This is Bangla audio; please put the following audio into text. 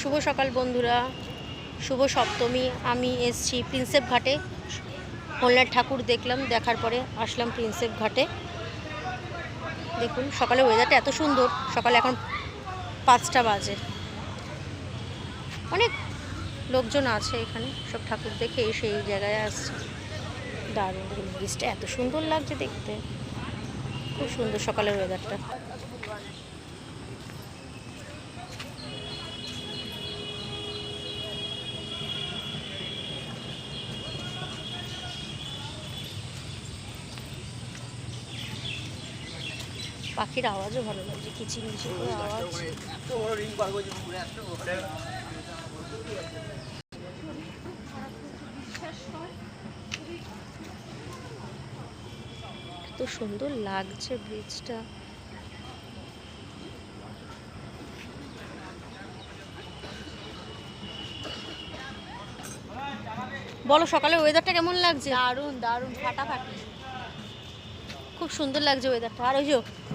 শুভ সকাল বন্ধুরা, শুভ সপ্তমী। আমি এসছি প্রিন্সেপ ঘাটে। হোলনাথ ঠাকুর দেখলাম, দেখার পরে আসলাম প্রিন্সেপ ঘাটে। দেখুন সকালে ওয়েদারটা এত সুন্দর, সকালে এখন পাঁচটা বাজে। অনেক লোকজন আছে এখানে, সব ঠাকুর দেখে এসে এই জায়গায় আসছে। দারুণ ব্রিজটা এত সুন্দর লাগছে দেখতে। খুব সুন্দর সকালের ওয়েদারটা পাখির আওয়াজও ভালো লাগছে কিচিরমিচির করে আওয়াজ। এত সুন্দর লাগছে ব্রিজটা বলো সকালে ওয়েদারটা কেমন লাগছে? দারুণ দারুণ ফাটাফাটি। খুব সুন্দর লাগছে ওয়েদারটা আর ওই যে